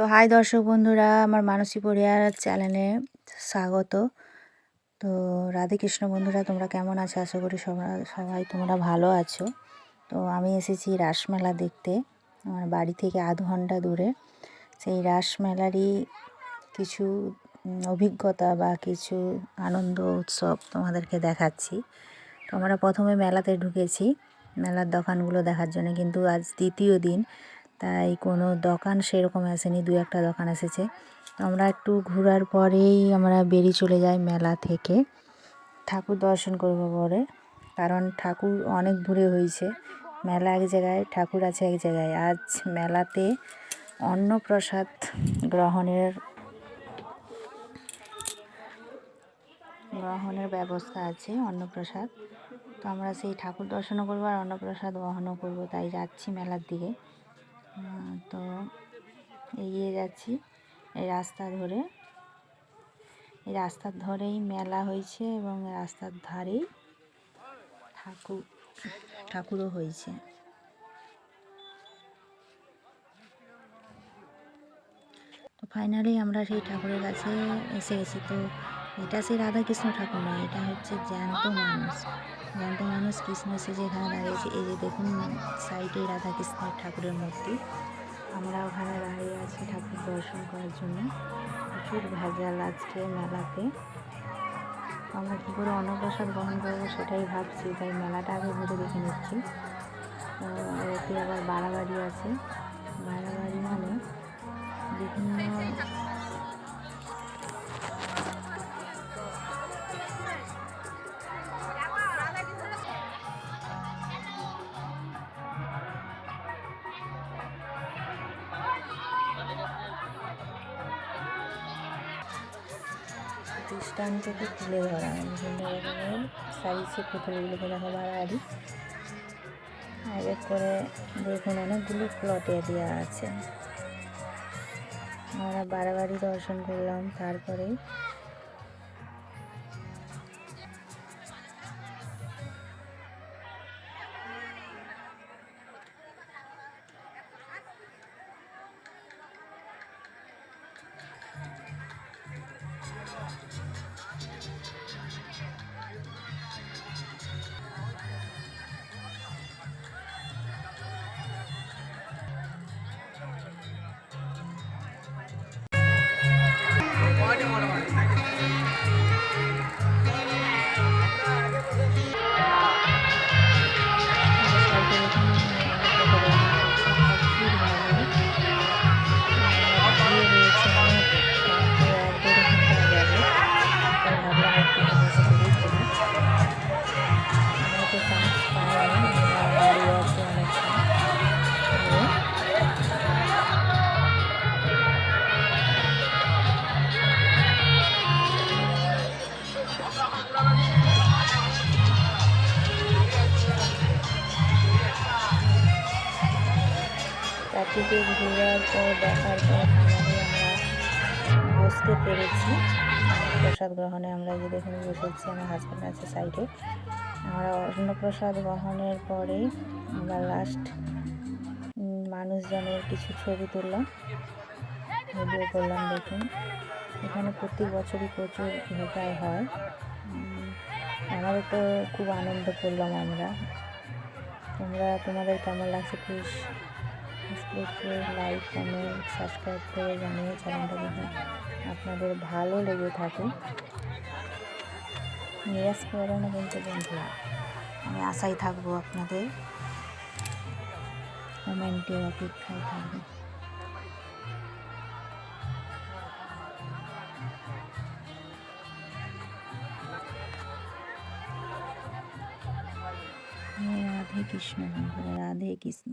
তো হাই দর্শক বন্ধুরা, আমার মানসী পরিয়ার চ্যানেলে স্বাগত। তো রাধে কৃষ্ণ বন্ধুরা, তোমরা কেমন আছো? আশা করি সবাই সবাই তোমরা ভালো আছো। তো আমি এসেছি রাসমেলা দেখতে, আমার বাড়ি থেকে আধ ঘণ্টা দূরে। সেই রাসমেলারই কিছু অভিজ্ঞতা বা কিছু আনন্দ, উৎসব তোমাদেরকে দেখাচ্ছি। তো আমরা প্রথমে মেলাতে ঢুকেছি। মেলার দোকানগুলো দেখার জন্য কিন্তু আজ দ্বিতীয় দিন। তাই কোনো দোকান সেরকম আসেনি, দু একটা দোকান এসেছে। আমরা একটু ঘোরার পরেই আমরা বেরিয়ে চলে যাই মেলা থেকে। ঠাকুর দর্শন করব পরে, কারণ ঠাকুর অনেক দূরে হয়েছে। মেলা এক জায়গায়, ঠাকুর আছে এক জায়গায়। আজ মেলাতে অন্নপ্রসাদ গ্রহণের গ্রহণের ব্যবস্থা আছে, অন্নপ্রসাদ। তো আমরা সেই ঠাকুর দর্শনও করব আর অন্নপ্রসাদ গ্রহণও করব। তাই যাচ্ছি মেলার দিকে। তো এগিয়ে যাচ্ছি এই রাস্তা ধরে। এই রাস্তার ধরেই মেলা হয়েছে এবং রাস্তার ধারেই ঠাকুর, ঠাকুরও হয়েছে। তো ফাইনালি আমরা সেই ঠাকুরের কাছে এসে গেছি। তো এটা সেই রাধাকৃষ্ণ ঠাকুর নয়, এটা হচ্ছে জ্যান্ত মানুষ। জ্যান্ত মানুষ কৃষ্ণ সেজে এখানে দাঁড়িয়েছে এই যে দেখুন, সাইডে রাধাকৃষ্ণের ঠাকুরের মূর্তি। আমরা ওখানে দাঁড়িয়ে আছি ঠাকুর দর্শন করার জন্য। প্রচুর ভেজাল আজকে মেলাতে। আমরা কী করে অন্নপ্রসাদ গ্রহণ করব সেটাই ভাবছি, তাই মেলাটা আগে ঘুরে দেখে নিচ্ছি। এতে আবার বাড়াবাড়ি আছে। বাড়াবাড়ি মানে বিভিন্ন দৃষ্টান্তকে তুলে ধরা। বিভিন্ন রকমের সাইজে পুতুলগুলোকে দেখো বাড়াবাড়ি আর এক করে দেখুন, অনেকগুলো প্লটে দেওয়া আছে। আমরা বাড়াবাড়ি দর্শন করলাম, তারপরে Thank you. চারদিকে ঘোরার পর, দেখার পর ফাইনালি আমরা বসতে পেরেছি। প্রসাদ গ্রহণে আমরা যে দেখুন, বসেছি আমার হাজব্যান্ড আছে সাইডে আমরা অন্নপ্রসাদ গ্রহণের পরে আমরা লাস্ট মানুষজনের কিছু ছবি তুললাম। ভিডিও করলাম দেখুন। এখানে প্রতি বছরই প্রচুর ভেটাই হয়। আমাদের তো খুব আনন্দ করলাম আমরা। তোমরা, তোমাদের কেমন লাগছে? Please please like, comment, subscribe করে জানিয়ে চ্যানেলটা যদি আপনাদের ভালো লেগে থাকে নিরাশ করো না কিন্তু বন্ধুরা আমি আশাই থাকব আপনাদের কমেন্টের অপেক্ষায় থাকব। রাধে কৃষ্ণ রাধে কৃষ্ণ।